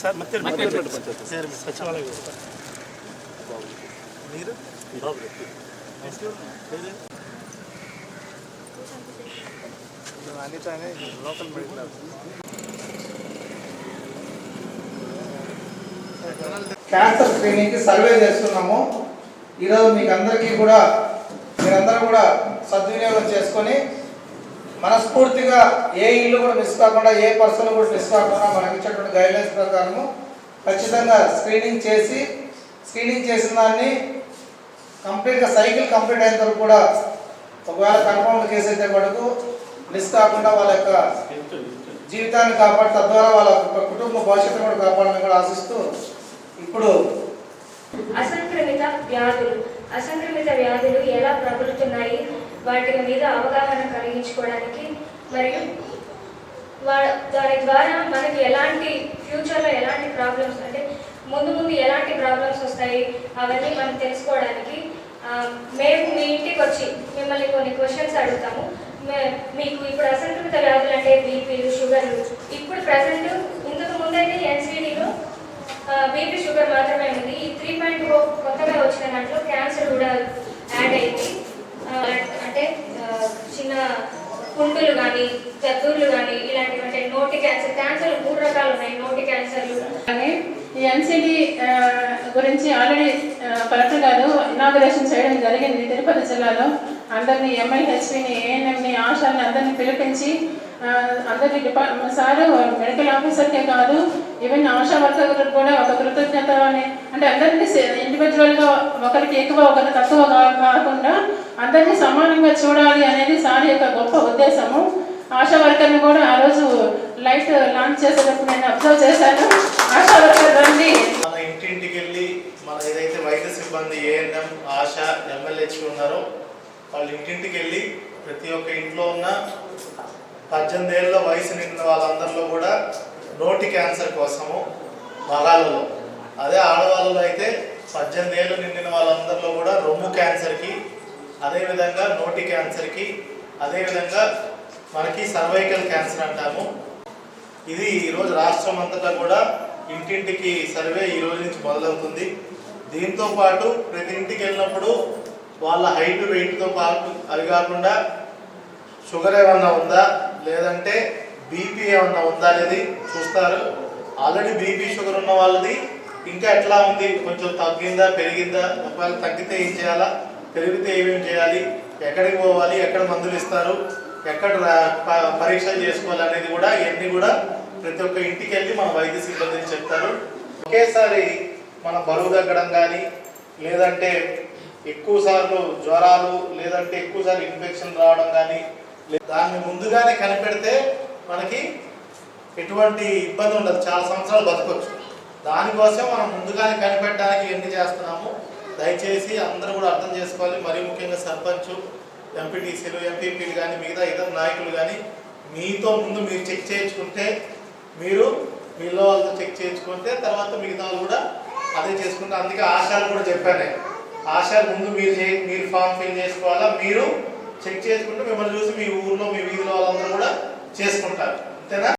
Sir మధ్య సచివాలయం మీరు అనిత అనే లోకల్ మెడికల్ క్యాన్సర్ స్క్రీనింగ్కి సర్వే చేస్తున్నాము. ఈరోజు మీకు అందరికీ కూడా మీరందరూ కూడా సద్వినియోగం చేసుకొని మనస్ఫూర్తిగా ఏ ఇల్లు కూడా మిస్ కాకుండా ఏ పర్సన్ కూడా మిస్ కాకుండా మనకి ఇచ్చేటువంటి గైడ్లైన్స్ ప్రకారము ఖచ్చితంగా స్క్రీనింగ్ చేసి స్క్రీనింగ్ చేసిన దాన్ని కంప్లీట్గా సైకిల్ కంప్లీట్ అయిన తర్వాత కూడా ఒకవేళ కన్ఫర్మ్ కేసు అయితే మటుకు మిస్ కాకుండా వాళ్ళ యొక్క జీవితాన్ని కాపాడు తద్వారా వాళ్ళ కుటుంబ భవిష్యత్తును కూడా కాపాడాలని కూడా ఆశిస్తూ ఇప్పుడు అసంక్రమిత వ్యాధులు. అసంక్రమిత వ్యాధులు ఎలా ప్రబలుతున్నాయి? వాటి మీద అవగాహన కలిగించుకోవడానికి మరియు వా- దాని ద్వారా మనకి ఎలాంటి ఫ్యూచర్లో ఎలాంటి ప్రాబ్లమ్స్ అంటే ముందు ముందు ఎలాంటి ప్రాబ్లమ్స్ వస్తాయి? అవన్నీ మనం తెలుసుకోవడానికి మేము మీ ఇంటికి వచ్చి మిమ్మల్ని కొన్ని క్వశ్చన్స్ అడుగుతాము. మే- మీకు ఇప్పుడు అసంక్రమిత వ్యాధులు అంటే బీపీలు షుగర్లు ఇప్పుడు ప్రజెంట్ ఇంతకు ముందైతే ఎన్సీడీలో బీపీ షుగర్ మాత్రమే ఉంది. ఈ త్రీ పాయింట్ కొత్తగా వచ్చిన దాంట్లో క్యాన్సర్ కూడా యాడ్ అయింది. అంటే చిన్న కుంటులు కానీ చతుర్లు కానీ ఇలాంటివి అంటే నోటి క్యాన్సర్ క్యాన్సర్ మూడు రకాలు ఉన్నాయి నోటి క్యాన్సర్లు ఈ ఎన్సిడి గురించి ఆల్రెడీ కలెక్టర్ గారు ఇనాగరేషన్ చేయడం జరిగింది. తిరుపతి జిల్లాలో అందరినీ ఎంఐహెచ్పిని ఏఎన్ఎంని ఆశాని అందరినీ పిలిపించి అందరి డిపార్ట్మెంట్ సార్ మెడికల్ ఆఫీసర్కే కాదు ఈవెన్ ఆశా వర్కర్లకు కూడా ఒక కృతజ్ఞత అని అంటే అందరినీ ఇండివిజువల్గా ఒకరికి ఎక్కువ ఒకరికి తక్కువ కాకుండా అందరినీ సమానంగా చూడాలి అనేది సార్ యొక్క గొప్ప ఉద్దేశము. ఆశా వర్కర్ని కూడా ఆ రోజు లైట్ లాంచ్ చేసేటప్పుడు నేను అబ్జర్వ్ చేశాను. ఆశా వర్కర్ రండి. మన ఇంటింటికి వెళ్ళి మన ఏదైతే వైద్య సిబ్బంది ఏఎన్ఎం ఆశా ఎమ్మెల్యేచ్కి ఉన్నారో వాళ్ళ ఇంటింటికి వెళ్ళి ప్రతి ఒక్క ఇంట్లో ఉన్న పద్దెనిమిది ఏళ్ళ వయసు నిండిన వాళ్ళందరిలో కూడా నోటి క్యాన్సర్ కోసము మగాళ్ళలో. అదే ఆడవాళ్ళలో అయితే పద్దెనిమిది ఏళ్ళు నిండిన వాళ్ళందరిలో కూడా రొమ్ము క్యాన్సర్కి అదేవిధంగా నోటి క్యాన్సర్కి అదేవిధంగా మనకి సర్వైకల్ క్యాన్సర్ అంటాము. ఇది ఈరోజు రాష్ట్రం అంతటా కూడా ఇంటింటికి సర్వే ఈ రోజు నుంచి మొదలవుతుంది. దీంతో పాటు ప్రతి ఇంటికి వెళ్ళినప్పుడు వాళ్ళ హైట్ వెయిట్తో పాటు అది కాకుండా షుగర్ ఏమన్నా ఉందా? లేదంటే బీపీ ఏమన్నా ఉందా అనేది చూస్తారు. ఆల్రెడీ బీపీ షుగర్ ఉన్న వాళ్ళది ఇంకా ఎట్లా ఉంది? కొంచెం తగ్గిందా పెరిగిందా? ఒకవేళ తగ్గితే ఏం చేయాలా? పెరిగితే ఏమేమి చేయాలి? ఎక్కడికి పోవాలి? ఎక్కడ మందులు ఇస్తారు? ఎక్కడ ప- పరీక్షలు చేసుకోవాలి అనేది కూడా ఇవన్నీ కూడా ప్రతి ఒక్క ఇంటికి వెళ్ళి మన వైద్య సిబ్బందిని చెప్తారు. ఒకేసారి మన బరువు తగ్గడం కానీ లేదంటే ఎక్కువ సార్లు జ్వరాలు లేదంటే ఎక్కువ సార్లు ఇన్ఫెక్షన్ రావడం కానీ లే- దాన్ని ముందుగానే కనిపెడితే మనకి ఎటువంటి ఇబ్బంది ఉండదు. చాలా సంవత్సరాలు బతకొచ్చు. దానికోసం మనం ముందుగానే కనిపెట్టడానికి ఎన్ని చేస్తున్నాము? దయచేసి అందరూ కూడా అర్థం చేసుకోవాలి. మరీ ముఖ్యంగా సర్పంచ్ ఎంపీటీసీలు ఎంపీపీలు కానీ మిగతా ఇతర నాయకులు కానీ మీతో ముందు మీరు చెక్ చేయించుకుంటే మీరు మీలో వాళ్ళతో చెక్ చేయించుకుంటే తర్వాత మిగతా వాళ్ళు కూడా అదే చేసుకుంటే అందుకే ఆశాలు కూడా చెప్పాను ఆశాలు ముందు మీరు చే మీరు ఫామ్ ఫిల్ చేసుకోవాలా? మీరు చెక్ చేసుకుంటే మిమ్మల్ని చూసి మీ ఊర్లో మీ వీధిలో వాళ్ళందరూ కూడా చేసుకుంటారు. అంతేనా?